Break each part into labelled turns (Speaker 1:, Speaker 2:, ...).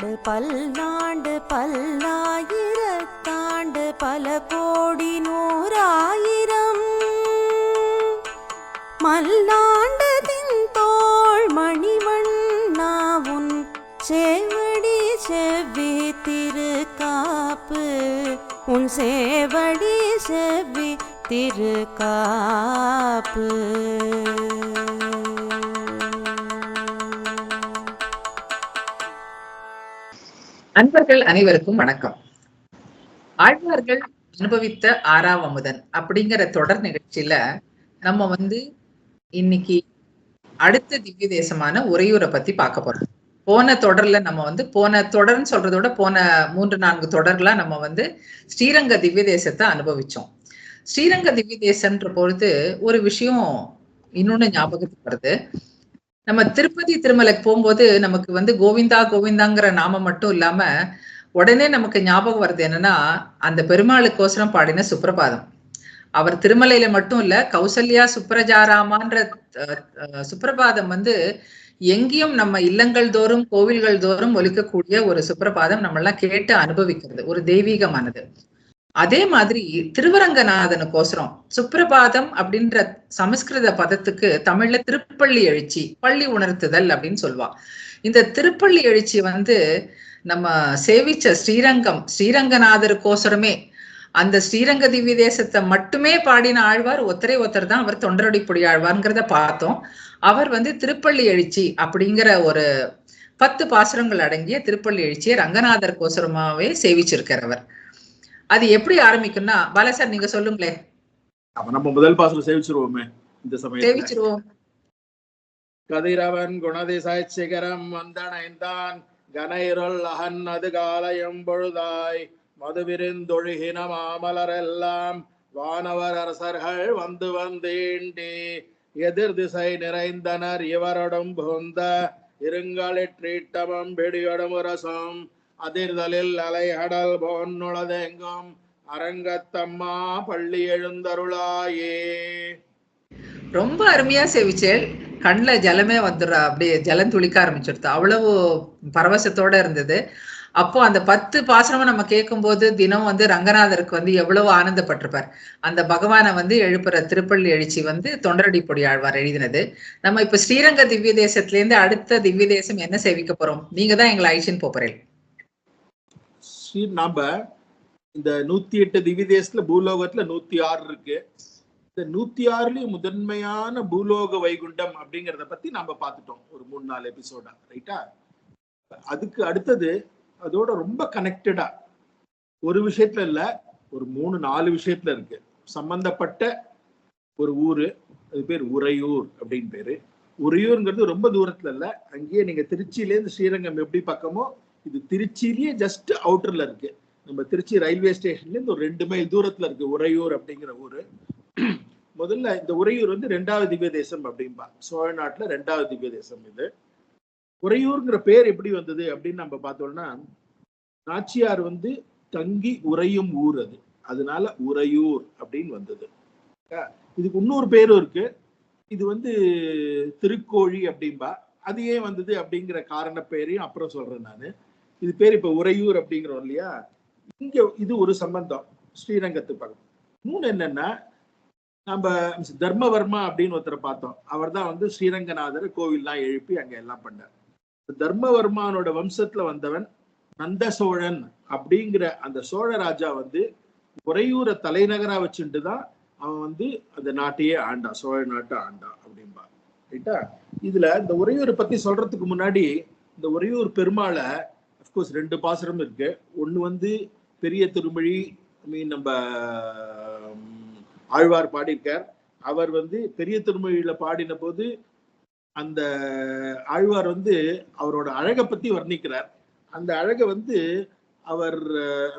Speaker 1: பல்லாண்டு பல்லாண்டு பல்லாயிரத்தாண்டு பல கோடி நூறாயிரம். மல்லாண்டதின் தோள் மணிவண்ணாவுன் சேவடி செவ்வி திருக்காப்பு. உன் சேவடி செவ்வி திருக்காப்பு.
Speaker 2: அன்பர்கள் அனைவருக்கும் வணக்கம். ஆழ்வார்கள் அனுபவித்த ஆறாம் அமுதன் அப்படிங்கிற தொடர் நிகழ்ச்சியில நம்ம வந்து இன்னைக்கு அடுத்த திவ்ய தேசமான உரையூரை பத்தி பார்க்க போறோம். போன தொடர்ல நம்ம வந்து போன தொடர்ன்னு சொல்றதோட விட போன மூன்று நான்கு தொடர்ல நம்ம வந்து ஸ்ரீரங்க திவ்ய தேசத்தை அனுபவிச்சோம். ஸ்ரீரங்க திவ்ய தேசம்ன்ற பொழுது ஒரு விஷயம் இன்னொன்னு ஞாபகத்துக்கு வருது. நம்ம திருப்பதி திருமலைக்கு போகும்போது நமக்கு வந்து கோவிந்தா கோவிந்தாங்கிற நாமம் மட்டும் இல்லாம உடனே நமக்கு ஞாபகம் வருது என்னன்னா அந்த பெருமாளுக்கோசரம் பாடின சுப்ரபாதம் அவர் திருமலையில மட்டும் இல்ல கௌசல்யா சுப்ரஜாராமான்ற அஹ், சுப்ரபாதம் வந்து எங்கேயும் நம்ம இல்லங்கள் தோறும் கோவில்கள் தோறும் ஒலிக்கக்கூடிய ஒரு சுப்ரபாதம் நம்ம எல்லாம் கேட்டு அனுபவிக்கிறது. ஒரு தெய்வீகமானது. அதே மாதிரி திருவரங்கநாதனுக்கோசரம் சுப்ரபாதம் அப்படின்ற சமஸ்கிருத பதத்துக்கு தமிழ்ல திருப்பள்ளி எழுச்சி பள்ளி உணர்த்துதல் அப்படின்னு சொல்லுவா. இந்த திருப்பள்ளி எழுச்சி வந்து நம்ம சேவிச்ச ஸ்ரீரங்கம் ஸ்ரீரங்கநாதருக்கோசரமே அந்த ஸ்ரீரங்க திவ்ய தேசத்தை மட்டுமே பாடின ஆழ்வார் ஒத்தரை ஒருத்தர் தான் அவர் தொண்டரடிப்புடி ஆழ்வார்ங்கிறத பார்த்தோம். அவர் வந்து திருப்பள்ளி எழுச்சி அப்படிங்கிற ஒரு பத்து பாசுரங்கள் அடங்கிய திருப்பள்ளி எழுச்சியை ரங்கநாதர் கோசரமாவே சேவிச்சிருக்கிறவர் அது எப்படி ஆரம்பிக்கும்னா பாலசார் நீங்க சொல்லுங்களேன்
Speaker 3: அப்ப நம்ம முதல் பாசுரம் சேவிச்சிருவோமே இந்த சமயத்துல.
Speaker 2: சேவிச்சிருவோம்.
Speaker 3: கதிரவன் குணதிசை சிகரம் வந்தனைந்தான் கனைருள் அகன் அது காலையும் பொழுதாய் மதுவிருந்தொழுகின மாமலரெல்லாம் வானவர் அரசர்கள் வந்து வந்தீண்டி எதிர் திசை நிறைந்தனர் இவரோடும் புகுந்த இருங்களிற்றீட்டமும் பிடியொடும் ரசம் அதிர்தலில் அலைகடல் போன்னுளதெங்கும் அரங்கத்தம்மா பள்ளி எழுந்தருளாயே.
Speaker 2: ரொம்ப அருமையா செவிச்சேல். கண்ணில் ஜலமே வந்துடுறா. அப்படியே ஜலம் துளிக்க ஆரம்பிச்சிடுது அவ்வளவு பரவசத்தோட இருந்தது. அப்போ அந்த பத்து பாசனமும் நம்ம கேட்கும்போது தினம் வந்து ரங்கநாதருக்கு வந்து எவ்வளவு ஆனந்தப்பட்டிருப்பார். அந்த பகவானை வந்து எழுப்புற திருப்பள்ளி எழுச்சி வந்து தொண்டரடி பொடி ஆழ்வார் எழுதினது. நம்ம இப்ப ஸ்ரீரங்க திவ்ய தேசத்துலேருந்து அடுத்த திவ்ய தேசம் என்ன சேவிக்க போறோம்? நீங்க தான் எங்களை ஐஷன் போறேன்
Speaker 3: ஸ்ரீ நம்ம இந்த நூத்தி எட்டு திவிதேசத்துல பூலோகத்துல நூத்தி ஆறு இருக்கு. இந்த நூத்தி ஆறுலயும் முதன்மையான பூலோக வைகுண்டம் அப்படிங்கிறத பத்தி நாம பார்த்துட்டோம். ஒரு மூணு நாலு எபிசோடா ரைட்டா அதுக்கு அடுத்தது அதோட ரொம்ப கனெக்டடா ஒரு விஷயத்துல இல்ல ஒரு மூணு நாலு விஷயத்துல இருக்கு. சம்பந்தப்பட்ட ஒரு ஊரு அது பேர் உறையூர் அப்படின்னு பேரு. உறையூர்ங்கிறது ரொம்ப தூரத்துல இல்ல. அங்கேயே நீங்க திருச்சியிலேருந்து ஸ்ரீரங்கம் எப்படி பக்கமோ இது திருச்சியிலேயே ஜஸ்ட் அவுட்டர்ல இருக்கு. நம்ம திருச்சி ரயில்வே ஸ்டேஷன்ல இருந்து ஒரு ரெண்டு மைல் தூரத்துல இருக்கு உறையூர் அப்படிங்கிற ஊரு. முதல்ல இந்த உறையூர் வந்து ரெண்டாவது திவ்ய தேசம் அப்படின்பா சோழ நாட்டுல ரெண்டாவது திவ்ய தேசம் இது. உறையூர்ங்கிற பேர் எப்படி வந்தது அப்படின்னு நம்ம பார்த்தோம்னா நாச்சியார் வந்து தங்கி உறையும் ஊர் அது. அதனால உறையூர் அப்படின்னு வந்தது. இதுக்கு இன்னொரு பேரும் இருக்கு. இது வந்து திருக்கோழி அப்படின்பா அது ஏன் வந்தது அப்படிங்கிற காரண பேரையும் அப்புறம் சொல்றேன் நான். இது பேர் இப்ப உறையூர் அப்படிங்கிறோம் இல்லையா? இங்க இது ஒரு சம்பந்தம் ஸ்ரீரங்கத்து பக்கம். மூணு என்னன்னா நம்ம தர்மவர்மா அப்படின்னு ஒருத்தரை பார்த்தோம். அவர் தான் வந்து ஸ்ரீரங்கநாதர் கோவில்லாம் எழுப்பி அங்க எல்லாம் பண்ணார். தர்மவர்மானோட வம்சத்துல வந்தவன் நந்த சோழன் அப்படிங்கிற அந்த சோழ ராஜா வந்து உறையூரை தலைநகரா வச்சுட்டு தான் அவன் வந்து அந்த நாட்டையே ஆண்டான் சோழ நாட்டை ஆண்டான் அப்படின்பா ரைட்டா? இதுல இந்த உறையூரை பத்தி சொல்றதுக்கு முன்னாடி இந்த உறையூர் பெருமாளை அஃப்கோர்ஸ் ரெண்டு பாசுரம் இருக்கு. ஒன்னு வந்து பெரிய திருமொழி மீன் நம்ம ஆழ்வார் பாடியிருக்கார். அவர் வந்து பெரிய திருமொழியில பாடின போது அந்த ஆழ்வார் வந்து அவரோட அழகை பத்தி வர்ணிக்கிறார். அந்த அழகை வந்து அவர்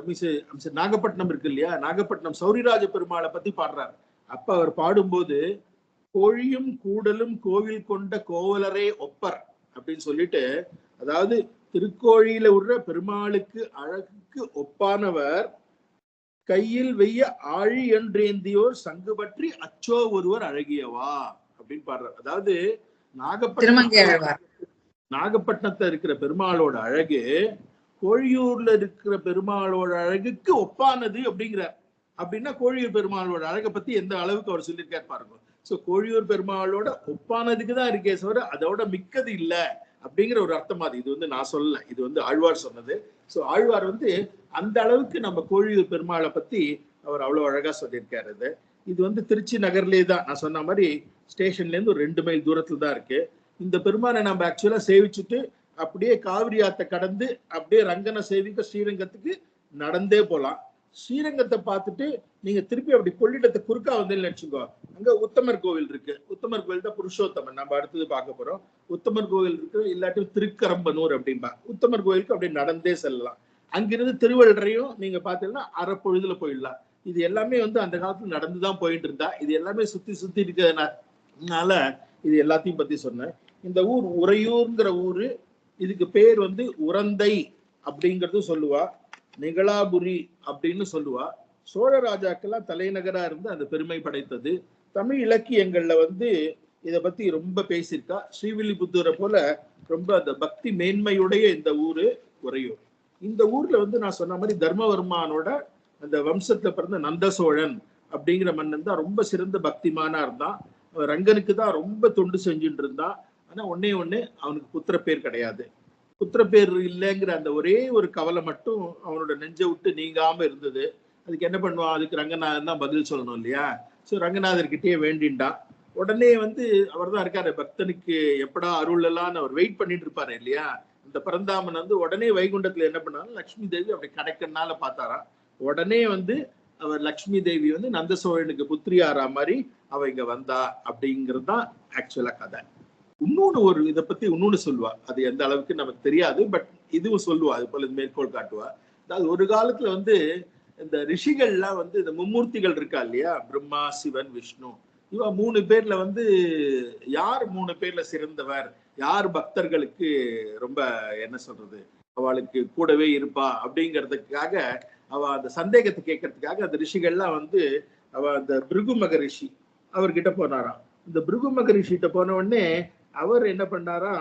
Speaker 3: மிஸ் நாகப்பட்டினம் இருக்கு இல்லையா? நாகப்பட்டினம் சௌரிராஜ பெருமாளை பத்தி பாடுறார். அப்ப அவர் பாடும்போது கோழியும் கூடலும் கோவில் கொண்ட கோவலரே ஒப்பர் அப்படின்னு சொல்லிட்டு அதாவது திருக்கோழியில உள்ள பெருமாளுக்கு அழகுக்கு ஒப்பானவர் கையில் வெய்ய ஆழி என்றேந்தியோர் சங்கு பற்றி அச்சோ ஒருவர் அழகியவா? அப்படின்னு பாடுறார். அதாவது நாகப்பட்டினம் நாகப்பட்டினத்துல இருக்கிற பெருமாளோட அழகு கோழியூர்ல இருக்கிற பெருமாளோட அழகுக்கு ஒப்பானது அப்படிங்கிறார். அப்படின்னா கோழியூர் பெருமாளோட அழகை பத்தி எந்த அளவுக்கு அவர் சொல்லியிருக்காரு பாருங்க. சோ கோழியூர் பெருமாளோட ஒப்பானதுக்கு தான் இருக்கே தவிர அதோட மிக்கது இல்ல. அப்படிங்கிற ஒரு அர்த்தம் அது. இது வந்து நான் சொல்லல. இது வந்து ஆழ்வார் சொன்னது. ஸோ ஆழ்வார் வந்து அந்த அளவுக்கு நம்ம கோழியூர் பெருமாளை பத்தி அவர் அவ்வளோ அழகா சொல்லியிருக்காரு இது இது வந்து திருச்சி நகர்லேயே தான். நான் சொன்ன மாதிரி ஸ்டேஷன்லேருந்து ஒரு ரெண்டு மைல் தூரத்துல தான் இருக்கு. இந்த பெருமானை நம்ம ஆக்சுவலாக சேவிச்சுட்டு அப்படியே காவிரி ஆத்தை கடந்து அப்படியே ரங்கனை சேவிக்க ஸ்ரீரங்கத்துக்கு நடந்தே போகலாம் ஸ்ரீரங்கத்தை பார்த்துட்டு நீங்க திருப்பி அப்படி கொள்ளிடத்தை குறுக்கா வந்து நினைச்சுக்கோ. அங்க உத்தமர் கோவில் இருக்கு. உத்தமர் கோவில் தான் புருஷோத்தமன். நம்ம அடுத்தது பார்க்க போறோம். உத்தமர் கோவில் இருக்கு. இல்லாட்டி திருக்கரம்பனூர் அப்படின்பா உத்தமர் கோவிலுக்கு அப்படி நடந்தே செல்லலாம். அங்கிருந்து திருவள்ளரையும் நீங்க பாத்தீங்கன்னா அரை பொழுதுல போயிடலாம். இது எல்லாமே வந்து அந்த காலத்துல நடந்துதான் போயிட்டு இருந்தா. இது எல்லாமே சுத்தி சுத்தி இருக்கிறதுனால இது எல்லாத்தையும் பத்தி சொன்னேன். இந்த ஊர் உறையூர்ங்கிற ஊரு இதுக்கு பேர் வந்து உரந்தை அப்படிங்கிறது சொல்லுவா. நிகழாபுரி அப்படின்னு சொல்லுவா. சோழ ராஜாக்கெல்லாம் தலைநகரா இருந்து அந்த பெருமை படைத்தது. தமிழ் இலக்கியங்கள்ல வந்து இத பத்தி ரொம்ப பேசியிருக்கா. ஸ்ரீவில்லிபுத்தூரை போல ரொம்ப அந்த பக்தி மேன்மையுடைய இந்த ஊரு உறையூர் இந்த ஊர்ல வந்து நான் சொன்ன மாதிரி தர்மவர்மானோட அந்த வம்சத்துல பிறந்த நந்த சோழன் அப்படிங்கிற மன்னன் தான் ரொம்ப சிறந்த பக்திமானா இருந்தான். ரங்கனுக்கு தான் ரொம்ப தொண்டு செஞ்சுட்டு இருந்தான். ஆனா ஒன்னே ஒண்ணு அவனுக்கு புத்திர பேர் கிடையாது. புத்திர பேர் இல்லைங்கிற அந்த ஒரே ஒரு கவலை மட்டும் அவனோட நெஞ்சை விட்டு நீங்காம இருந்தது. அதுக்கு என்ன பண்ணுவான் அதுக்கு ரங்கநாதன் தான் பதில் சொல்லணும் இல்லையா? சோ ரங்கநாதர்கிட்டயே வேண்டின்டான் உடனே வந்து அவர் தான் இருக்காரு. பக்தனுக்கு எப்படா அருள் எல்லாம் அவர் வெயிட் பண்ணிட்டு இருப்பாரு இல்லையா? இந்த பரந்தாமன் வந்து உடனே வைகுண்டத்துல என்ன பண்ணாலும் லக்ஷ்மி தேவி அப்படி கடைக்கனால பார்த்தாராம் உடனே வந்து அவர் லக்ஷ்மி தேவி வந்து நந்த சோழனுக்கு புத்திரியாரா மாதிரி அவ இங்க வந்தா அப்படிங்கிறது தான் ஆக்சுவலா கதை. இன்னொன்னு ஒரு இதை பத்தி இன்னொன்னு சொல்லுவா. அது எந்த அளவுக்கு நமக்கு தெரியாது பட் இதுவும் சொல்லுவா. அது போல மேற்கோள் காட்டுவா. அதாவது ஒரு காலத்துல வந்து இந்த ரிஷிகள்லாம் வந்து இந்த மும்மூர்த்திகள் இருக்கா இல்லையா? பிரம்மா சிவன் விஷ்ணு. இவ மூணு பேர்ல வந்து யார் மூணு பேர்ல சிறந்தவர்? யார் பக்தர்களுக்கு ரொம்ப என்ன சொல்றது? அவளுக்கு கூடவே இருப்பா அப்படிங்கிறதுக்காக அவ அந்த சந்தேகத்தை கேட்கறதுக்காக அந்த ரிஷிகள்லாம் வந்து அவ அந்த பிருகு மகரிஷி அவர்கிட்ட போனாராம். இந்த பிருகு மகரிஷிகிட்ட போன உடனே அவர் என்ன பண்ணாரா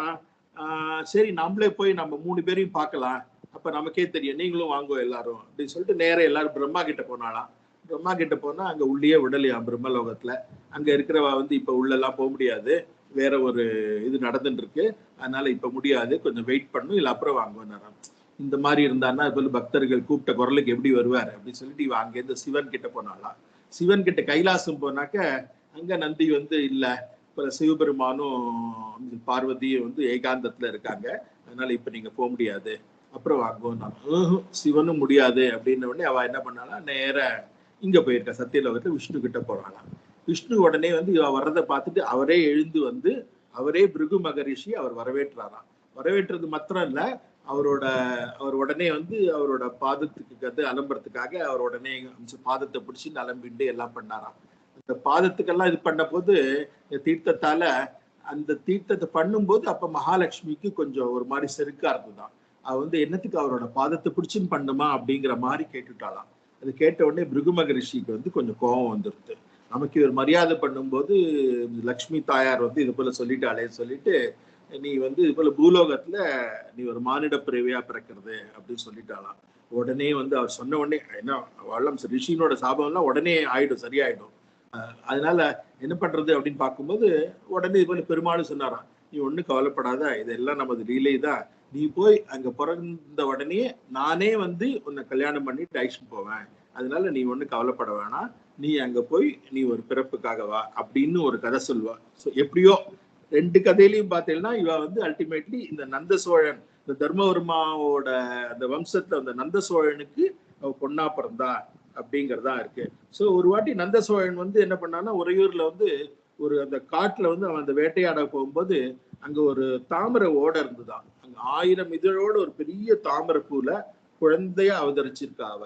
Speaker 3: சரி நம்மளே போய் நம்ம மூணு பேரையும் பார்க்கலாம். அப்ப நமக்கே தெரியும் நீங்களும் வாங்குவோம் எல்லாரும். அப்படின்னு சொல்லிட்டு நேராக எல்லாரும் பிரம்மா கிட்ட போனாலாம் பிரம்மா கிட்ட போனா அங்க உள்ளே விடலையாம் பிரம்மலோகத்துல? அங்க இருக்கிறவ வந்து இப்ப உள்ள எல்லாம் போக முடியாது. வேற ஒரு இது நடந்துட்டு இருக்கு அதனால இப்ப முடியாது. கொஞ்சம் வெயிட் பண்ணும். இல்ல அப்புறம் வாங்குவோம் இந்த மாதிரி இருந்தான்னா போல பக்தர்கள் கூப்பிட்ட குரலுக்கு எப்படி வருவார் அப்படின்னு சொல்லிட்டு அங்கே அங்கேருந்து சிவன் கிட்ட போனாலாம் சிவன் கிட்ட கைலாசம் போனாக்க அங்க நந்தி வந்து இல்ல. இப்போ சிவபெருமானும் பார்வதியும் வந்து ஏகாந்தத்துல இருக்காங்க. அதனால இப்ப நீங்க போக முடியாது. அப்புறம் வாங்குவோம் சிவனும் முடியாது அப்படின்ன உடனே அவள் என்ன பண்ணானா நேர இங்க போயிருக்கா சத்தியலோகத்தில் விஷ்ணு கிட்ட போறாளாம். விஷ்ணு உடனே வந்து இவ வர்றதை பார்த்துட்டு அவரே எழுந்து வந்து அவரே பிருகு மகரிஷி அவர் வரவேற்றாராம். வரவேற்றது மாத்திரம் இல்ல அவரோட அவர் உடனே வந்து அவரோட பாதத்துக்கு வந்து அலம்புறதுக்காக அவர் உடனே பாதத்தை பிடிச்சி அலம்பிண்டு எல்லாம் பண்ணாராம். அந்த பாதத்துக்கெல்லாம் இது பண்ண போது தீர்த்தத்தால அந்த தீர்த்தத்தை பண்ணும்போது அப்ப மகாலட்சுமிக்கு கொஞ்சம் ஒரு மாதிரி செருக்கா இருந்துதான் அவ வந்து என்னத்துக்கு அவரோட பாதத்தை பிடிச்சின்னு பண்ணுமா அப்படிங்கிற மாதிரி கேட்டுட்டாளாம். அது கேட்ட உடனே பிருகு மகரிஷிக்கு வந்து கொஞ்சம் கோபம் வந்துருது. நமக்கு இவர் மரியாதை பண்ணும்போது லக்ஷ்மி தாயார் வந்து இது போல சொல்லிட்டாளேன்னு சொல்லிட்டு நீ வந்து இது போல பூலோகத்துல நீ ஒரு மானிட பிறவியா பிறக்கிறது அப்படின்னு சொல்லிட்டாலாம் உடனே வந்து அவர் சொன்ன உடனே என்ன வள்ளம் ரிஷினோட சாபம்லாம் உடனே ஆயிடும் சரியாயிடும். அதனால என்ன பண்றது? அப்படின்னு பார்க்கும்போது உடனே இது போல பெருமாளும் சொன்னாராம் நீ ஒண்ணும் கவலைப்படாத இதெல்லாம் நமது லீலை தான் நீ போய் அங்க பிறந்த உடனே நானே வந்து உன்னை கல்யாணம் பண்ணிட்டு அழைச்சிட்டு போவேன். அதனால நீ ஒண்ணும் கவலைப்பட வேணாம். நீ அங்க போய் நீ ஒரு பிறப்புக்காக வா அப்படின்னு ஒரு கதை சொல்லுவா. ஸோ எப்படியோ ரெண்டு கதையிலையும் பார்த்தீங்கன்னா இவ வந்து அல்டிமேட்லி இந்த நந்த சோழன் இந்த தர்மவர்மாவோட அந்த வம்சத்துல அந்த நந்த சோழனுக்கு பொண்ணா பிறந்தா அப்படிங்கறதா இருக்கு. ஸோ ஒரு வாட்டி நந்த சோழன் வந்து என்ன பண்ணான்னா உறையூர்ல வந்து ஒரு அந்த காட்டுல வந்து அவன் அந்த வேட்டையாட போகும்போது அங்க ஒரு தாமரை ஓட இருந்துதான் ஆயிரம் இதழோட ஒரு பெரிய தாமரப்பூல குழந்தையா அவதரிச்சிருக்கா அவ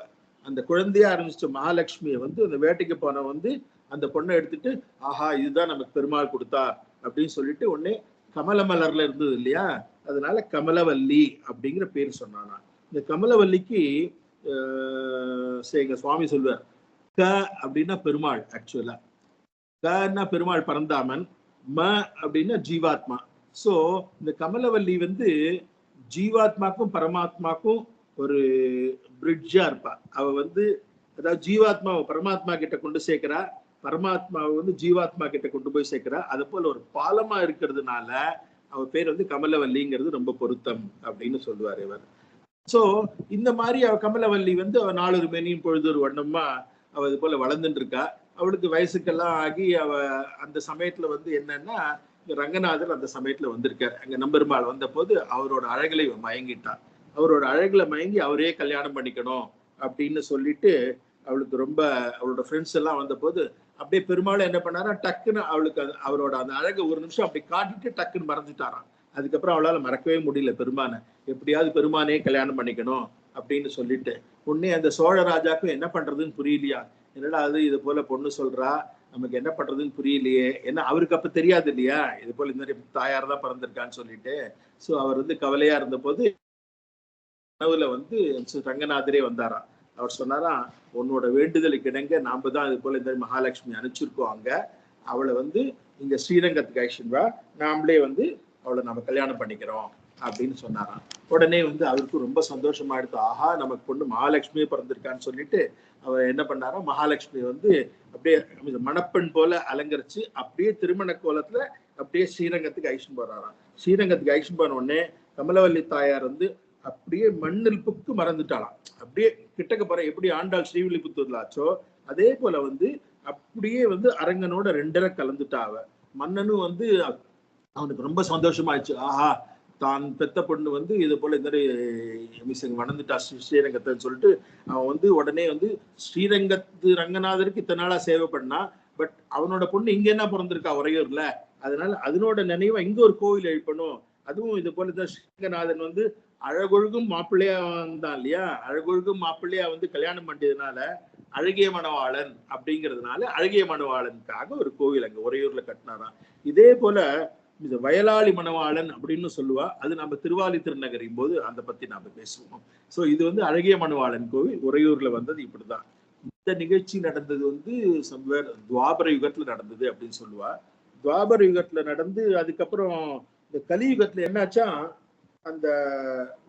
Speaker 3: அந்த குழந்தையா ஆரம்பிச்ச மகாலட்சுமியை வந்து அந்த வேட்டைக்கு போன வந்து அந்த பொண்ணை எடுத்துட்டு ஆஹா இதுதான் நமக்கு பெருமாள் கொடுத்தா அப்படின்னு சொல்லிட்டு உடனே கமல மலர்ல இருந்தது இல்லையா? அதனால கமலவல்லி அப்படிங்கிற பேர் சொன்னானா இந்த கமலவல்லிக்கு ஆஹ் எங்க சுவாமி சொல்வார் க அப்படின்னா பெருமாள் ஆக்சுவலா கன்னா பெருமாள் பரந்தாமன் ம அப்படின்னா ஜீவாத்மா. சோ இந்த கமலவல்லி வந்து ஜீவாத்மாக்கும் பரமாத்மாக்கும் ஒரு பிரிட்ஜா இருப்பா. அவ வந்து அதாவது ஜீவாத்மாவை பரமாத்மா கிட்ட கொண்டு சேர்க்கிறா. பரமாத்மாவை வந்து ஜீவாத்மா கிட்ட கொண்டு போய் சேர்க்கிறா. அது போல ஒரு பாலமா இருக்கிறதுனால அவ பேர் வந்து கமலவல்லிங்கிறது ரொம்ப பொருத்தம் அப்படின்னு சொல்லுவார் இவர். சோ இந்த மாதிரி அவ கமலவல்லி வந்து அவ நாலொரு மேனியும் பொழுதொரு வண்ணமா அவ இது போல வளர்ந்துட்டு இருக்கா. அவளுக்கு வயசுக்கெல்லாம் ஆகி அவ அந்த சமயத்துல வந்து என்னன்னா ரங்கநாதர் அந்த சமயத்துல வந்திருக்கார். அங்க நம்பெருமாள் வந்தபோது அவரோட அழகுல மயங்கிட்டார். அவரோட அழகில் மயங்கி அவரே கல்யாணம் பண்ணிக்கணும் அப்படின்னு சொல்லிட்டு அவளுக்கு ரொம்ப அவளோட ஃப்ரெண்ட்ஸ் எல்லாம் வந்தபோது அப்படியே பெருமாள் என்ன பண்ணாரா டக்குன்னு அவளுக்கு அவரோட அந்த அழகை ஒரு நிமிஷம் அப்படி காட்டிட்டு டக்குன்னு மறந்துட்டாராம். அதுக்கப்புறம் அவளால மறக்கவே முடியல பெருமானை. எப்படியாவது பெருமானே கல்யாணம் பண்ணிக்கணும் அப்படின்னு சொல்லிட்டு. உடனே அந்த சோழ ராஜாக்கும் என்ன பண்றதுன்னு புரியலையா? என்னடா அது இது போல பொண்ணு சொல்றா? நமக்கு என்ன பண்றதுன்னு புரியலையே. ஏன்னா அவருக்கு அப்ப தெரியாது இல்லையா? இது போல இந்த மாதிரி தாயார் தான் பிறந்திருக்கான்னு சொல்லிட்டு. சோ அவர் வந்து கவலையா இருந்த போது கனவுல வந்து ரங்கநாதரே வந்தாராம். அவர் சொன்னாராம் உன்னோட வேண்டுதலுக்கு இணங்க நாம தான் இது போல இந்த மாதிரி மகாலட்சுமி அனுப்பிச்சிருக்கோம் அங்க. அவளை வந்து இங்க ஸ்ரீரங்கத்துக்கு அழைச்சிட்டு நாமளே வந்து அவளை நம்ம கல்யாணம் பண்ணிக்கிறோம். அப்படின்னு சொன்னாராம். உடனே வந்து அவருக்கு ரொம்ப சந்தோஷமா எடுத்து ஆஹா நமக்கு பொண்ணு மகாலட்சுமியே பிறந்திருக்கான்னு சொல்லிட்டு அவர் என்ன பண்ணாரா மகாலட்சுமி வந்து அப்படியே மணப்பெண் போல அலங்கரிச்சு அப்படியே திருமண கோலத்துல அப்படியே ஸ்ரீரங்கத்துக்கு ஐஷன் போறாராம். ஸ்ரீரங்கத்துக்கு ஐஷன் போன உடனே கமலவல்லி தாயார் வந்து அப்படியே மண்ணில் புக்கு மறந்துட்டாளாம். அப்படியே கிட்டக்க போற எப்படி ஆண்டாள் ஸ்ரீவில்லிபுத்தூர்ல ஆச்சோ அதே போல வந்து அப்படியே வந்து அரங்கனோட ரெண்டரை கலந்துட்டா அவ. மன்னனும் வந்து அவனுக்கு ரொம்ப சந்தோஷமாயிடுச்சு. ஆஹா தான் பெத்த பொண்ணு வந்து இது போல இந்த மாதிரி மிஸ் வணந்துட்டா ஸ்ரீ ஸ்ரீரங்கத்தைன்னு சொல்லிட்டு அவன் வந்து உடனே வந்து ஸ்ரீரங்கத்து ரங்கநாதருக்கு இத்தனை நாளா சேவை பண்ணா பட் அவனோட பொண்ணு இங்க என்ன பிறந்திருக்கா உறையூர்ல? அதனால அதனோட நினைவா இங்க ஒரு கோவில் எழுப்பணும். அதுவும் இது போல தான் ஸ்ரீரங்கநாதன் வந்து அழகொழுகும் மாப்பிள்ளையா வந்தான் இல்லையா? அழகொழுகும் மாப்பிள்ளையா வந்து கல்யாணம் பண்ணதுனால அழகிய மணவாளன் அப்படிங்கிறதுனால அழகிய மணவாளனுக்காக ஒரு கோவில் அங்க உறையூர்ல கட்டினாராம். இதே போல இது வயலாளி மணவாளன் அப்படின்னு சொல்லுவா அது நம்ம திருவாலி திருநகரின் போது அந்த பத்தி நாம பேசுவோம். சோ இது வந்து அழகிய மணவாளன் கோவில் உறையூர்ல வந்தது இப்படிதான். இந்த நிகழ்ச்சி நடந்தது வந்து சம்வேர் துவாபர யுகத்துல நடந்தது அப்படின்னு சொல்லுவா. துவாபர யுகத்துல நடந்து அதுக்கப்புறம் இந்த கலியுகத்துல என்னாச்சா அந்த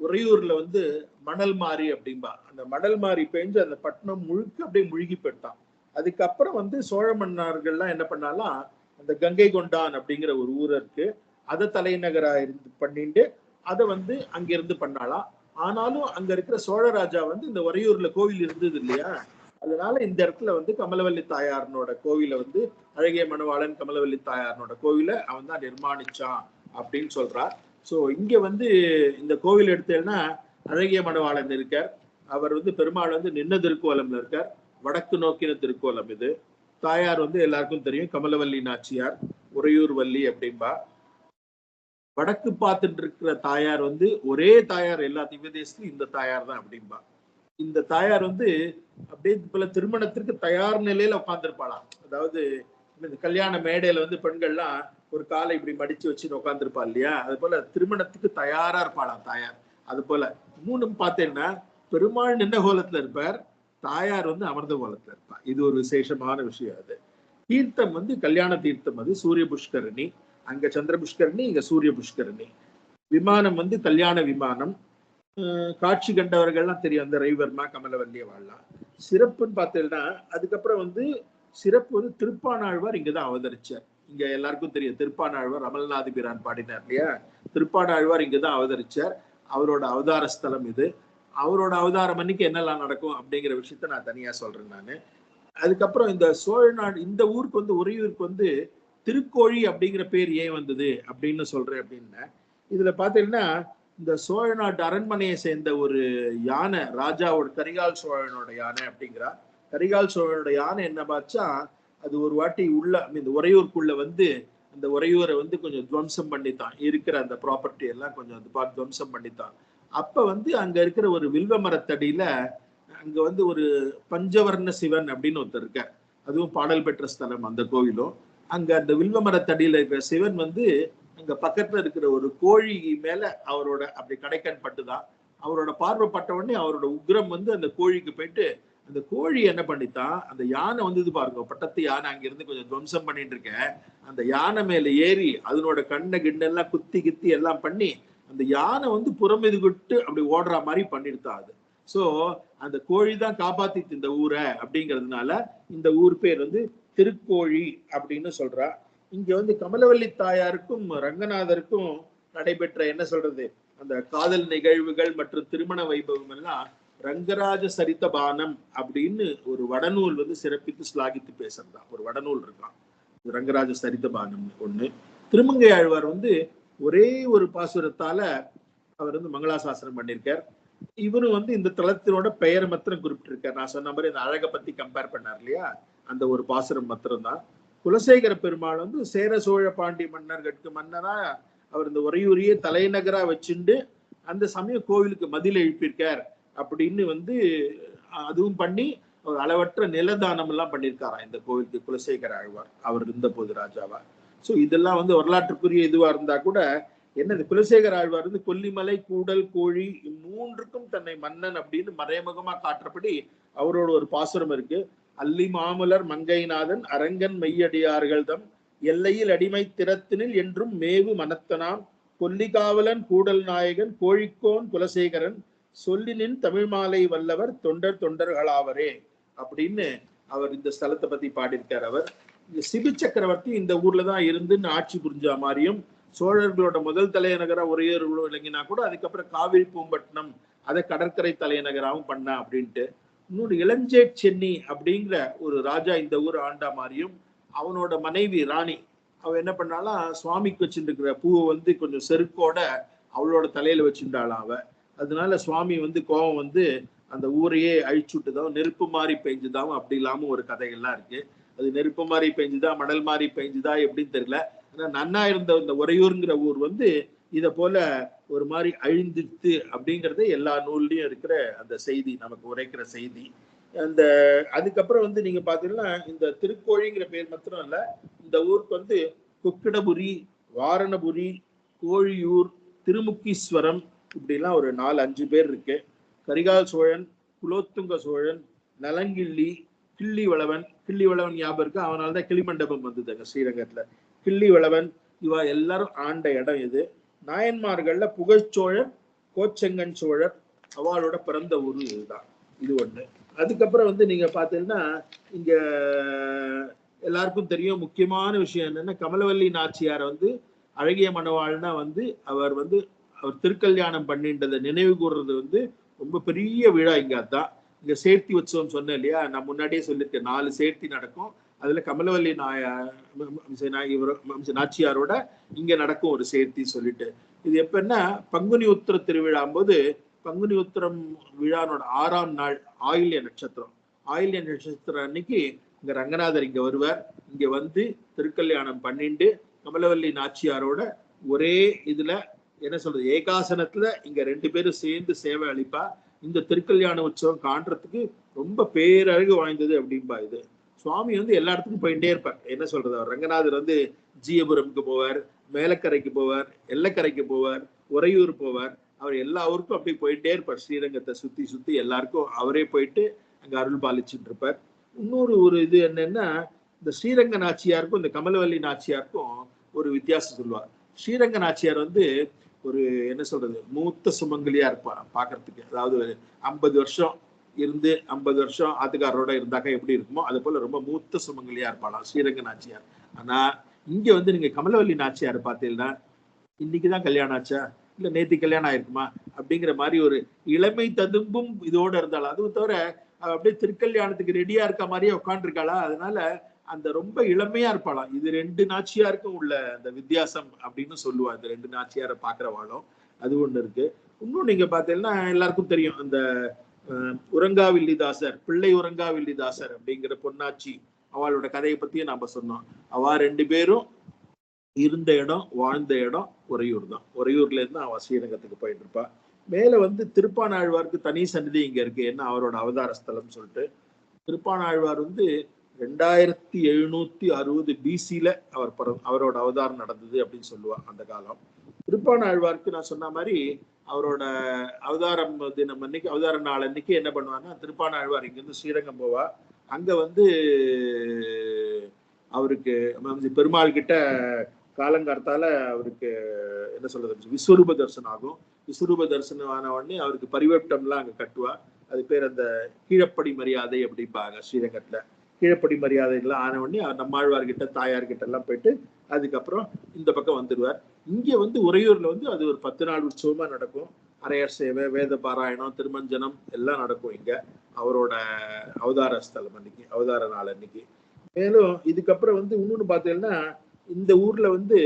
Speaker 3: உறையூர்ல வந்து மணல் மாறி அப்படிம்பா. அந்த மணல் மாறி பெஞ்சு அந்த பட்டணம் முழுக்க அப்படியே முழுகி போயிட்டான். அதுக்கப்புறம் வந்து சோழ மன்னர்கள்லாம் என்ன பண்ணாலாம் அந்த கங்கை கொண்டான் அப்படிங்கிற ஒரு ஊர் இருக்கு. அதை தலைநகரா இருந்து பண்ணிட்டு அதை வந்து அங்கிருந்து பண்ணாலாம் ஆனாலும் அங்க இருக்கிற சோழ ராஜா வந்து இந்த உறையூர்ல கோவில் இருந்தது இல்லையா? அதனால இந்த இடத்துல வந்து கமலவல்லி தாயாரனோட கோவிலை வந்து அழகிய மணவாளன் கமலவல்லி தாயாரனோட கோவிலை அவன் தான் நிர்மாணிச்சான் அப்படின்னு சொல்றார். சோ இங்க வந்து இந்த கோவில் எடுத்தேன்னா அழகிய மணவாளன் இருக்கார். அவர் வந்து பெருமாள் வந்து நின்ன திருக்கோலம்ல இருக்கார். வடக்கு நோக்கின திருக்கோலம் இது. தாயார் வந்து எல்லாருக்கும் தெரியும். கமலவல்லி நாச்சியார் உறையூர் வள்ளி அப்படின்பா வடக்கு பார்த்துட்டு இருக்கிற தாயார் வந்து ஒரே தாயார் எல்லா திவ்ய இந்த தாயார் தான் அப்படின்பா இந்த தாயார் வந்து அப்படியே போல திருமணத்திற்கு தயார் நிலையில உட்காந்துருப்பாளாம் அதாவது இந்த கல்யாண மேடையில வந்து பெண்கள்லாம் ஒரு காலை இப்படி மடிச்சு வச்சு உட்காந்துருப்பா இல்லையா? அது போல திருமணத்துக்கு தயாரா இருப்பாளாம் தாயார். அது போல. இன்னொன்னு பார்த்தேன்னா பெருமாள் நின்ன கோலத்துல இருப்பார். தாயார் வந்து அமர்ந்த கோலத்துல இருப்பா. இது ஒரு விசேஷமான விஷயம் அது. தீர்த்தம் வந்து கல்யாண தீர்த்தம் அது சூரிய புஷ்கரணி. அங்க சந்திர புஷ்கரணி இங்க சூரிய புஷ்கரணி. விமானம் வந்து கல்யாண விமானம். காட்சி கண்டவர்கள்லாம் தெரியும் அந்த ரவிவர்மா கமலவல்லிய வாழலாம் சிறப்புன்னு பார்த்தீங்கன்னா அதுக்கப்புறம் வந்து சிறப்பு வந்து திருப்பானாழ்வார் இங்கதான் அவதரிச்சார். இங்க எல்லாருக்கும் தெரியும் திருப்பானாழ்வார் அமல்நாதி பிரான் பாடினார் இல்லையா? திருப்பானாழ்வார் இங்கதான் அவதரிச்சார். அவரோட அவதார ஸ்தலம் இது. அவரோட அவதாரம் அன்னைக்கு என்னெல்லாம் நடக்கும் அப்படிங்கிற விஷயத்த நான் தனியா சொல்றேன் நான். அதுக்கப்புறம் இந்த சோழ நாடு இந்த ஊருக்கு வந்து உறையூருக்கு வந்து திருக்கோழி அப்படிங்கிற பேர் ஏன் வந்தது அப்படின்னு சொல்றேன் அப்படின்னா இதுல பாத்தீங்கன்னா இந்த சோழ நாட்டு அரண்மனையை சேர்ந்த ஒரு யானை ராஜாவோட கரிகால் சோழனோட யானை அப்படிங்கிறா. கரிகால் சோழனோட யானை என்ன பார்த்தா அது ஒரு வாட்டி உள்ள இந்த உறையூருக்குள்ள வந்து அந்த உறையூரை வந்து கொஞ்சம் துவம்சம் பண்ணித்தான். இருக்கிற அந்த ப்ராப்பர்ட்டி எல்லாம் கொஞ்சம் அது பார்த்து துவம்சம் பண்ணித்தான். அப்ப வந்து அங்க இருக்கிற ஒரு வில்வ மரத்தடியில அங்க வந்து ஒரு பஞ்சவர்ண சிவன் அப்படின்னு ஒருத்தர் இருக்கார். அதுவும் பாடல் பெற்ற ஸ்தலம் அந்த கோவிலும். அங்க அந்த வில்வ மரத்தடியில இருக்கிற சிவன் வந்து அங்க பக்கத்துல இருக்கிற ஒரு கோழி மேல அவரோட அப்படி கடைக்கண் பட்டுதான். அவரோட பார்வை பட்ட உடனே அவரோட உக்ரம் வந்து அந்த கோழிக்கு போயிட்டு அந்த கோழி என்ன பண்ணித்தான் அந்த யானை வந்து இது பாருங்க பட்டத்து யானை அங்க இருந்து கொஞ்சம் துவம்சம் பண்ணிட்டு இருக்கேன். அந்த யானை மேல ஏறி அதனோட கண்ணை கிண்ணெல்லாம் குத்தி கித்தி எல்லாம் பண்ணி அந்த யானை வந்து புறமெதுகிட்டு அப்படி ஓடுற மாதிரி பண்ணிடுதா அது. சோ அந்த கோழி தான் காப்பாத்திட்டு இந்த ஊரை அப்படிங்கிறதுனால இந்த ஊர் பேர் வந்து திருக்கோழி அப்படின்னு சொல்றா. இங்க வந்து கமலவல்லி தாயாருக்கும் ரங்கநாதருக்கும் நடைபெற்ற என்ன சொல்றது? அந்த காதல் நிகழ்வுகள் மற்றும் திருமண வைபவம் எல்லாம் ரங்கராஜ சரித்த பானம் அப்படின்னு ஒரு வடநூல் வந்து சிறப்பித்து ஸ்லாகித்து பேசுறதா. ஒரு வடநூல் இருக்கான். ரங்கராஜ சரித்த பானம் ஒண்ணு. திருமங்கை ஆழ்வார் வந்து ஒரே ஒரு பாசுரத்தால அவர் வந்து மங்களாசாசனம் பண்ணியிருக்கார் இவரும் வந்து இந்த தளத்தினோட பெயர் மாத்திரம் குறிப்பிட்டிருக்கார். நான் சொன்ன மாதிரி இந்த அழகை பத்தி கம்பேர் பண்ணார் இல்லையா? அந்த ஒரு பாசுரம் மாத்திரம் தான் குலசேகர பெருமாள் வந்து சேர சோழ பாண்டிய மன்னர்களுக்கு மன்னரா அவர் இந்த உறையூரையே தலைநகரா வச்சுண்டு அந்த சமயம் கோவிலுக்கு மதில் எழுப்பியிருக்கார் அப்படின்னு வந்து அதுவும் பண்ணி ஒரு அளவற்ற நிலதானம் எல்லாம் பண்ணியிருக்காராம் இந்த கோவிலுக்கு குலசேகர ஆழ்வார். அவர் இருந்த போது ராஜாவா. ஸோ இதெல்லாம் வந்து வரலாற்றுக்குரிய இதுவா இருந்தா கூட என்னது குலசேகர் ஆழ்வார் வந்து கொல்லிமலை கூடல் கோழி மூன்றுக்கும் தன்னை மன்னன் அப்படின்னு மறைமுகமா காட்டுறபடி அவரோட ஒரு பாசுரம் இருக்கு. அல்லி மாமலர் மங்கைநாதன் அரங்கன் மெய்யடியார்கள் தம் எல்லையில் அடிமை திறத்தினில் என்றும் மேவு மனத்தனாம். கொல்லிகாவலன் கூடல் நாயகன் கோழிக்கோன் குலசேகரன் சொல்லினின் தமிழ் மாலை வல்லவர் தொண்டர் தொண்டர்களாவரே அப்படின்னு அவர் இந்த ஸ்தலத்தை பத்தி பாடியிருக்கார் அவர். சிபி சக்கரவர்த்தி இந்த ஊர்ல தான் இருந்து ஆட்சி புரிஞ்ச மாதிரியும் சோழர்களோட முதல் தலைநகரா ஒரே விளங்கினா கூட அதுக்கப்புறம் காவிரி பூம்பட்டினம் அதை கடற்கரை தலைநகராகவும் பண்ணா அப்படின்ட்டு. இன்னொரு இளஞ்சேட் சென்னி அப்படிங்கிற ஒரு ராஜா இந்த ஊர் ஆண்டா மாதிரியும் அவனோட மனைவி ராணி அவ என்ன பண்ணாலாம் சுவாமிக்கு வச்சுருக்கிற பூவை வந்து கொஞ்சம் செருக்கோட அவளோட தலையில வச்சுட்டாளாம் அவ. அதனால சுவாமி வந்து கோபம் வந்து அந்த ஊரையே அழிச்சுட்டுதான் நெருப்பு மாதிரி பெஞ்சுதான் அப்படி இல்லாம ஒரு கதைகள்லாம் இருக்கு. அது நெருப்பு மாதிரி பெஞ்சுதா மணல் மாதிரி பெஞ்சுதா எப்படின்னு தெரியல. ஆனா நன்னா இருந்த இந்த உறையூருங்கிற ஊர் வந்து இத போல ஒரு மாதிரி அழிந்துடுத்து அப்படிங்கறது எல்லா நூல்லையும் இருக்கிற அந்த செய்தி நமக்கு உரைக்கிற செய்தி. அந்த அதுக்கப்புறம் வந்து நீங்க பாத்தீங்கன்னா இந்த திருக்கோழிங்கிற பேர் மாத்திரம் இல்ல இந்த ஊருக்கு வந்து கொக்கிடபுரி வாரணபுரி கோழியூர் திருமுக்கீஸ்வரம் இப்படிலாம் ஒரு நாலு அஞ்சு பேர் இருக்கு. கரிகால் சோழன் குலோத்துங்க சோழன் நலங்கிள்ளி கிள்ளி வளவன் கிள்ளி வளவன் ஞாபகம் இருக்கு? அவனால தான் கிளிமண்டபம் வந்ததுங்க ஸ்ரீரங்கத்துல. கிள்ளி வளவன் இவா எல்லாரும் ஆண்ட இடம் இது நாயன்மார்கள்ல புகழ்ச்சோழர் கோச்செங்கன் சோழர் அவளோட பிறந்த ஊர் இதுதான். இது ஒண்ணு. அதுக்கப்புறம் வந்து நீங்க பாத்தீங்கன்னா இங்க எல்லாருக்கும் தெரியும் முக்கியமான விஷயம் என்னன்னா கமலவல்லி நாச்சியார் வந்து அழகிய மணவாள்னா வந்து அவர் வந்து அவர் திருக்கல்யாணம் பண்ணின்றதை நினைவு கூறுறது வந்து ரொம்ப பெரிய விழா இங்க அதான். இந்த சேர்த்தி உற்சவம் சொன்னேன் இல்லையா? நான் முன்னாடியே சொல்லியிருக்கேன் நாலு சேர்த்தி நடக்கும். அதுல கமலவல்லி நாய நாச்சியாரோட இங்க நடக்கும் ஒரு சேர்த்தி சொல்லிட்டு. இது எப்பன்னா பங்குனி உத்திர திருவிழாம் போது பங்குனி உத்திரம் விழானோட ஆறாம் நாள் ஆயில்ய நட்சத்திரம். ஆயில்ய நட்சத்திரம் அன்னைக்கு இங்க ரங்கநாதர் இங்க வருவார். இங்க வந்து திருக்கல்யாணம் பண்ணிண்டு கமலவல்லி நாச்சியாரோட ஒரே இதுல என்ன சொல்றது? ஏகாசனத்துல இங்க ரெண்டு பேரும் சேர்ந்து சேவை அளிப்பா. இந்த திருக்கல்யாண உற்சவம் காண்றதுக்கு ரொம்ப பேரழகு வாய்ந்தது அப்படின்பா இது. சுவாமி வந்து எல்லா இடத்துக்கும் போயிட்டே இருப்பார். என்ன சொல்றது? அவர் ரங்கநாதர் வந்து ஜீயபுரமுக்கு போவார் மேலக்கரைக்கு போவார் எல்லக்கரைக்கு போவார் உறையூர் போவார். அவர் எல்லா ஊருக்கும் அப்படி போயிட்டே இருப்பார். ஸ்ரீரங்கத்தை சுத்தி சுத்தி எல்லாருக்கும் அவரே போயிட்டு அங்க அருள் பாலிச்சுட்டு இருப்பார். இன்னொரு ஒரு இது என்னன்னா இந்த ஸ்ரீரங்க நாச்சியாருக்கும் இந்த கமலவல்லி நாச்சியாருக்கும் ஒரு வித்தியாசம் சொல்லுவார். ஸ்ரீரங்க நாச்சியார் வந்து ஒரு என்ன சொல்றது மூத்த சுமங்கலியா இருப்பா பாக்குறதுக்கு. அதாவது ஐம்பது வருஷம் இருந்து ஐம்பது வருஷம் ஆத்துக்காரரோட இருந்தாக்க எப்படி இருக்குமோ அது போல ரொம்ப மூத்த சுமங்கலியா இருப்பாளாம் ஸ்ரீரங்க நாச்சியார். ஆனா இங்க வந்து நீங்க கமலவல்லி நாச்சியார் பார்த்தீங்கன்னா இன்னைக்குதான் கல்யாணம் ஆச்சா? இல்ல நேத்தி கல்யாணம் ஆயிருக்குமா? அப்படிங்கிற மாதிரி ஒரு இளமை ததும்பும் இதோட இருந்தாலும் அதுவும் தவிர அப்படியே திருக்கல்யாணத்துக்கு ரெடியா இருக்க மாதிரியே உட்காந்துருக்காளா அதனால அந்த ரொம்ப இளமையா இருப்பாளாம் இது ரெண்டு நாச்சியாருக்கும் உள்ள அந்த வித்தியாசம் அப்படின்னு சொல்லுவா. இந்த ரெண்டு நாச்சியாரை பாக்குறவாளும் அது ஒண்ணு இருக்கு. இன்னும் நீங்க பாத்தீங்கன்னா எல்லாருக்கும் தெரியும். அந்த உரங்காவில்லிதாசர் பிள்ளை உரங்காவில்லிதாசர் அப்படிங்கிற பொன்னாச்சி அவளோட கதையை பத்தியும் நாம சொன்னோம். அவ ரெண்டு பேரும் இருந்த இடம் வாழ்ந்த இடம் உறையூர் தான். உறையூர்ல இருந்து அவ ஸ்ரீரங்கத்துக்கு போயிட்டு இருப்பா. மேல வந்து திருப்பானாழ்வாருக்கு தனி சன்னதி இங்க இருக்கு. என்ன? அவரோட அவதார ஸ்தலம் சொல்லிட்டு. திருப்பானாழ்வார் வந்து ரெண்டாயிரத்தி எழுநூத்தி அறுபது பிசியில அவர் அவரோட அவதாரம் நடந்தது அப்படின்னு சொல்லுவார் அந்த காலம். திருப்பானாழ்வாருக்கு நான் சொன்ன மாதிரி அவரோட அவதாரம் தினம் அன்னைக்கு அவதார நாள் அன்னைக்கு என்ன பண்ணுவாங்கன்னா திருப்பானாழ்வார் இங்கிருந்து ஸ்ரீரங்கம் போவா. அங்க வந்து அவருக்கு பெருமாள் கிட்ட காலங்கார்த்தால அவருக்கு என்ன சொல்றது விஸ்வரூப தரிசனம் ஆகும். விஸ்வரூப தரிசனம் ஆன உடனே அவருக்கு பரிவட்டம்லாம் அங்க கட்டுவா. அது பேர் அந்த கீழப்படி மரியாதை அப்படிம்பாங்க ஸ்ரீரங்கத்துல. கீழப்படி மரியாதைகள்லாம் ஆன உடனே நம்மாழ்வார்கிட்ட தாயார்கிட்ட எல்லாம் போயிட்டு அதுக்கப்புறம் இந்த பக்கம் வந்துடுவார். இங்க வந்து உறையூர்ல வந்து அது ஒரு பத்து நாள் உற்சவமா நடக்கும். அரையர் சேவை வேத பாராயணம் திருமஞ்சனம் எல்லாம் நடக்கும் இங்க. அவரோட அவதார ஸ்தலம் அன்னைக்கு அவதார நாள் அன்னைக்கு. மேலும் இதுக்கப்புறம் வந்து இன்னொன்னு பார்த்தீங்கன்னா இந்த ஊர்ல வந்து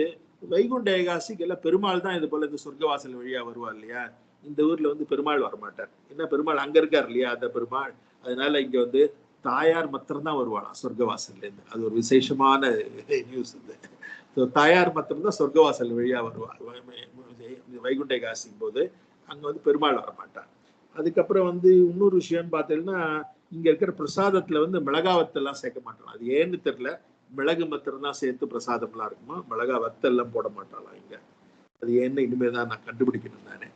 Speaker 3: வைகுண்ட ஏகாசிக்கு எல்லாம் பெருமாள் தான் இது போல இந்த சொர்க்கவாசல் வழியா வருவார் இல்லையா? இந்த ஊர்ல வந்து பெருமாள் வரமாட்டார். என்ன பெருமாள் அங்க இருக்கார் இல்லையா அந்த பெருமாள்? அதனால இங்க வந்து தாயார் மாத்திரம்தான் வருவாளாம் சொர்க்கவாசல்லேருந்து. அது ஒரு விசேஷமான நியூஸ் இது. So, தாயார் மாத்திரம்தான் சொர்க்கவாசல் வழியா வருவாள் வைகுண்ட காசிக்கும் போது அங்கே வந்து பெருமாள் வரமாட்டார். அதுக்கப்புறம் வந்து இன்னொரு விஷயம்னு பார்த்தீங்கன்னா இங்கே இருக்கிற பிரசாதத்தில் வந்து மிளகா வத்தெல்லாம் சேர்க்க மாட்டோம் அது ஏன்னு தெரியல. மிளகு மத்திரம்தான் சேர்த்து பிரசாதம்லாம் இருக்குமா? மிளகா வத்தெல்லாம் போட மாட்டாளாம் இங்கே. அது ஏன்னு இனிமேல் தான் நான் கண்டுபிடிக்கணும் நானே.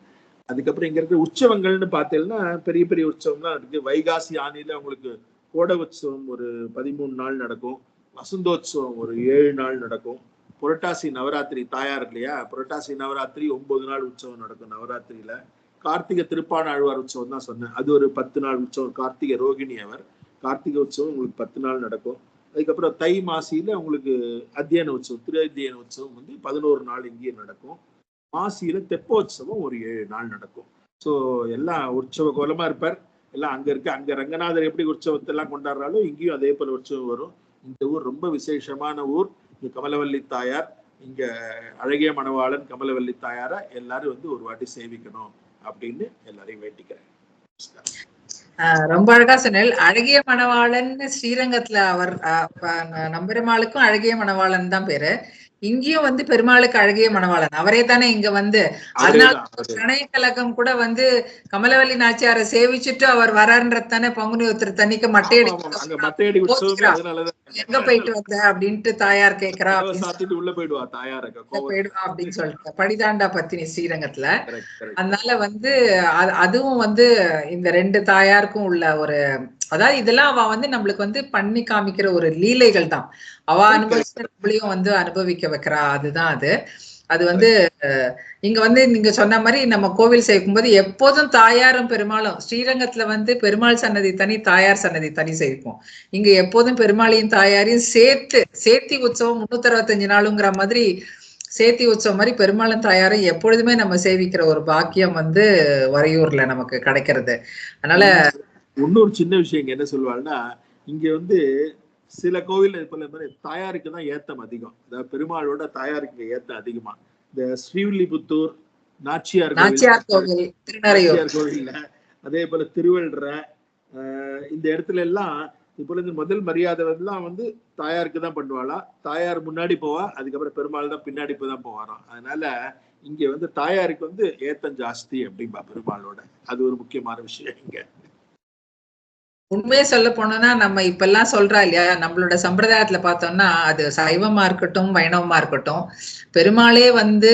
Speaker 3: அதுக்கப்புறம் இங்க இருக்கிற உற்சவங்கள்னு பார்த்தீங்கன்னா பெரிய பெரிய உற்சவம்லாம் இருக்குது வைகாசி ஆணியில அவங்களுக்கு கோட உற்சவம் ஒரு பதிமூணு நாள் நடக்கும். வசந்தோத்சவம் ஒரு ஏழு நாள் நடக்கும். புரட்டாசி நவராத்திரி தாயார் இல்லையா? புரட்டாசி நவராத்திரி ஒன்பது நாள் உற்சவம் நடக்கும் நவராத்திரியில. கார்த்திகை திருப்பான ஆழ்வார் உற்சவம் தான் சொன்னேன். அது ஒரு பத்து நாள் உற்சவம். கார்த்திகை ரோகிணி அவர். கார்த்திகை உற்சவம் உங்களுக்கு பத்து நாள் நடக்கும். அதுக்கப்புறம் தை மாசியில உங்களுக்கு அத்தியன உற்சவம் திரு அத்தியன உற்சவம் வந்து பதினோரு நாள் இங்கேயே நடக்கும். மாசியில தெப்போற்சவம் ஒரு ஏழு நாள் நடக்கும். ஸோ எல்லாம் உற்சவ கோலமா இருப்பார். எல்லாம் அங்க இருக்கு. அங்க ரங்கநாதர் எப்படி உற்சவத்தை எல்லாம் கொண்டாடுறாலோ இங்கேயும் அதே போல உற்சவம் வரும். இந்த ஊர் ரொம்ப விசேஷமான ஊர். இங்க கமலவல்லி தாயார் இங்க அழகிய மணவாளன் கமலவல்லி தாயார எல்லாரும் வந்து ஒரு வாட்டி சேவிக்கணும் அப்படின்னு எல்லாரையும் வேண்டிக்கிறேன்.
Speaker 2: ஆஹ் ரொம்ப அழகா சொன்னேன் அழகிய மணவாளன் ஸ்ரீரங்கத்துல அவர் நம்பெருமாளுக்கும் அழகிய மணவாளன் தான் பேரு. இங்கேயும் வந்து பெருமாளுக்கு அழகிய மணவாளன். அவரே தானே இங்க வந்து. அதனால. பிரணய கழகம் கூட வந்து கமலவல்லி நாச்சியாரை சேவிச்சுட்டு அவர் வரான்றது தானே பங்குனி ஒருத்தர் தண்ணிக்கு மட்டையடி எங்க போயிட்டு வந்த அப்படின்ட்டு தாயார் கேக்குறா
Speaker 3: போயிடுவா
Speaker 2: அப்படின்னு சொல்லிட்டு. படிதாண்டா பத்தினி ஸ்ரீரங்கத்துல. அதனால வந்து அது- அதுவும் வந்து இந்த ரெண்டு தாயாருக்கும் உள்ள ஒரு அதாவது இதெல்லாம் அவ வந்து நம்மளுக்கு வந்து பண்ணி காமிக்கிற ஒரு லீலைகள் தான். அவ அனுபவிச்சு நம்மளையும் வந்து அனுபவிக்க வைக்கிறா. அதுதான் அது. அது வந்து இங்க வந்து நீங்க சொன்ன மாதிரி நம்ம கோவில் சேர்க்கும்போது எப்போதும் தாயாரும் பெருமாளும் ஸ்ரீரங்கத்துல வந்து பெருமாள் சன்னதி தனி தாயார் சன்னதி தனி சேர்ப்போம். இங்க எப்போதும் பெருமாளையும் தாயாரையும் சேர்த்து சேர்த்தி உற்சவம் முன்னூத்தி அறுபத்தஞ்சு நாளுங்கிற மாதிரி சேத்தி உற்சவம் மாதிரி பெருமாளும் தாயாரும் எப்பொழுதுமே நம்ம சேவிக்கிற ஒரு பாக்கியம் வந்து வரையூர்ல நமக்கு கிடைக்கிறது. அதனால
Speaker 3: இன்னொரு சின்ன விஷயம் என்ன சொல்லுவாங்கன்னா இங்க வந்து சில கோவில் இது போல மாதிரி தாயாருக்கு தான் ஏத்தம் அதிகம். அதாவது பெருமாளோட தாயாருக்கு ஏத்தம் அதிகமா. இந்த ஸ்ரீவில்லிபுத்தூர் நாச்சியார் கோவில்,
Speaker 2: நாச்சியார்
Speaker 3: கோவில்ல. அதே போல திருவள்ளுற ஆஹ் இந்த இடத்துல எல்லாம் இந்த முதல் மரியாதை எல்லாம் வந்து தாயாருக்கு தான் பண்ணுவாளா? தாயார் முன்னாடி போவா அதுக்கப்புறம் பெருமாள் தான் பின்னாடி போய் தான் போவாராம். அதனால இங்க வந்து தாயாருக்கு வந்து ஏத்தம் ஜாஸ்தி அப்படிம்பா பெருமாளோட. அது ஒரு முக்கியமான விஷயம் இங்க.
Speaker 2: உண்மையே சொல்ல போனோம்னா நம்ம இப்ப எல்லாம் சொல்றா இல்லையா? நம்மளோட சம்பிரதாயத்துல பார்த்தோம்னா அது சைவமா இருக்கட்டும் வைணவமா இருக்கட்டும். பெருமாளே வந்து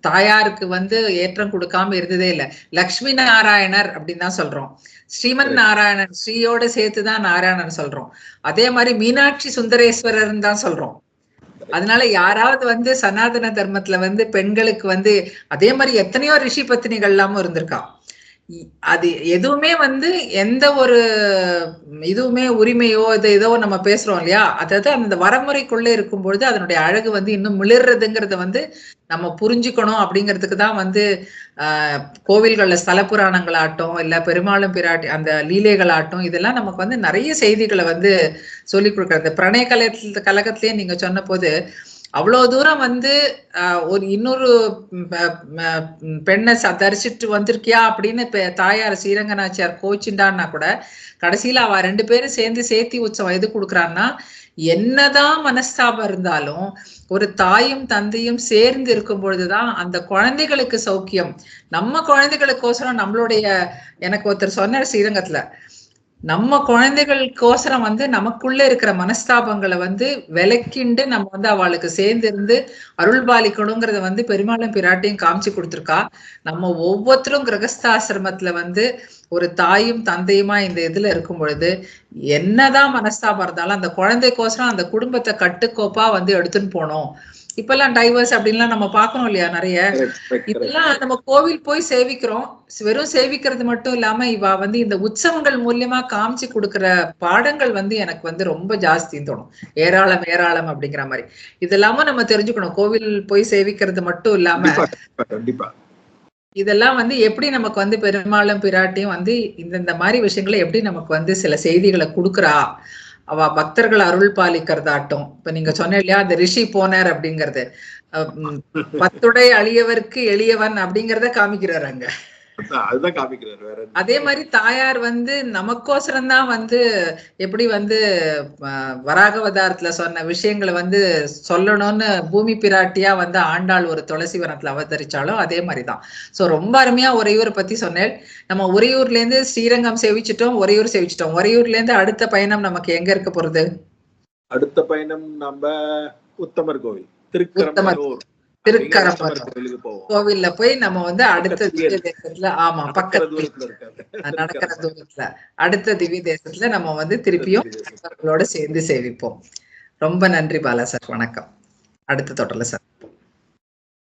Speaker 2: தாயாருக்கு வந்து ஏற்றம் கொடுக்காம இருந்ததே இல்ல. லக்ஷ்மி நாராயணர் அப்படின்னு தான் சொல்றோம். ஸ்ரீமன் நாராயணன் ஸ்ரீயோட சேர்த்துதான் நாராயணன் சொல்றோம். அதே மாதிரி மீனாட்சி சுந்தரேஸ்வரர் தான் சொல்றோம். அதனால யாராவது வந்து சனாதன தர்மத்துல வந்து பெண்களுக்கு வந்து அதே மாதிரி எத்தனையோ ரிஷி பத்தினிகள் எல்லாமும் இருந்திருக்கா. இ- அது எதுவுமே வந்து எந்த ஒரு இதுவுமே உரிமையோ இது ஏதோ நம்ம பேசுறோம் இல்லையா? அதாவது அந்த வரமுறைக்குள்ள இருக்கும் பொழுது அதனுடைய அழகு வந்து இன்னும் மிளிர்றதுங்கிறத வந்து நம்ம புரிஞ்சுக்கணும் அப்படிங்கிறதுக்கு தான் வந்து கோவில்களில் கோவில்கள்ல ஸ்தல புராணங்களாகட்டும் இல்ல பெருமாளும் பிராட்டி அந்த லீலைகளாகட்டும் இதெல்லாம் நமக்கு வந்து நிறைய செய்திகளை வந்து சொல்லி கொடுக்குறது. பிரணய கலகத்துல கழகத்திலேயே நீங்க சொன்ன போது அவ்வளவு தூரம் வந்து ஒரு இன்னொரு பெண்ணை தரிசிட்டு வந்திருக்கியா அப்படின்னு இப்போ தாயார் ஸ்ரீரங்கநாச்சியார் கோச்சிண்டான்னா கூட கடைசியில அவ ரெண்டு பேரும் சேர்ந்து சேர்த்தி உற்சவம் எது கொடுக்குறான்னா என்னதான் மனஸ்தாபம் இருந்தாலும் ஒரு தாயும் தந்தையும் சேர்ந்து இருக்கும் பொழுதுதான் அந்த குழந்தைகளுக்கு சௌக்கியம். நம்ம குழந்தைகளுக்கோசரம் நம்மளுடைய எனக்கு ஒருத்தர் சொன்னார் ஸ்ரீரங்கத்துல நம்ம குழந்தைகளுக்கோசரம் வந்து நமக்குள்ள இருக்கிற மனஸ்தாபங்களை வந்து விலக்கிண்டு நம்ம வந்து அவளுக்கு சேர்ந்து இருந்து அருள் பாலிக்கணுங்கிறத வந்து பெருமாளும் பிராட்டியும் காமிச்சு கொடுத்துருக்கா. நம்ம ஒவ்வொருத்தரும் கிரகஸ்தாசிரமத்துல வந்து ஒரு தாயும் தந்தையுமா இந்த இதுல இருக்கும் பொழுது என்னதான் மனஸ்தாபம் இருந்தாலும் அந்த குழந்தைக்கோசரம் அந்த குடும்பத்தை கட்டுக்கோப்பா வந்து எடுத்துன்னு போனோம். இப்பெல்லாம் டைவர்ஸ் அப்படின்லாம் நம்ம பார்க்கணும் இல்லையா நிறைய. இதெல்லாம் நம்ம கோவில் போய் சேவிக்கிறோம். வெறும் சேவிக்கிறது மட்டும் இல்லாம இவ வந்து இந்த உற்சவங்கள் மூலியமா காமிச்சு கொடுக்கிற பாடங்கள் வந்து எனக்கு வந்து ரொம்ப ஜாஸ்தின்னு தோணும். ஏராளம் ஏராளம் அப்படிங்கிற மாதிரி. இதெல்லாமும் நம்ம தெரிஞ்சுக்கணும். கோவில் போய் சேவிக்கிறது மட்டும் இல்லாம இதெல்லாம் வந்து எப்படி நமக்கு வந்து பெருமாளும் பிராட்டியும் வந்து இந்த இந்த மாதிரி விஷயங்களை எப்படி நமக்கு வந்து சில செய்திகளை கொடுக்குறா? அவ பக்தர்கள் அருள் பாலிக்கிறதாட்டும். இப்ப நீங்க சொன்ன இல்லையா அந்த ரிஷி போனார் அப்படிங்கறது. உம் பத்துடை அழியவருக்கு எளியவன் அப்படிங்கறத காமிக்கிறாரு அங்க.
Speaker 3: அதுதான் காமிக்கிறாரு வேற.
Speaker 2: அதே மாதிரி தாயார் வந்து நமக்கோசரம் தான் வந்து எப்படி வந்து வராகவதாரத்துல சொன்ன விஷயங்களை வந்து சொல்லணும்னு பூமி பிராட்டியா வந்து ஆண்டாள் ஒரு துளசி வனத்துல அவதரிச்சாலும் அதே மாதிரிதான். சோ ரொம்ப அருமையா உறையூரை பத்தி சொன்னேன். நம்ம உறையூர்ல இருந்து ஸ்ரீரங்கம் சேவிச்சிட்டோம் உறையூர் சேவிச்சிட்டோம். உறையூர்ல இருந்து அடுத்த பயணம் நமக்கு எங்க இருக்க போறது?
Speaker 3: அடுத்த பயணம் நம்ம உத்தமர் கோவில் திருக்கரம்பலூர் போவோம்.
Speaker 2: கோவில்ல போய் நம்ம வந்து அடுத்த திவ்ய தேசத்துல ஆமா பக்கத்துல நடக்கிற தூரத்துல. அடுத்த திவ்ய தேசத்துல நம்ம வந்து திருப்பியும் நண்பர்களோட சேர்ந்து சேவிப்போம். ரொம்ப நன்றி பாலா சார் வணக்கம். அடுத்த தொடர்ல சார்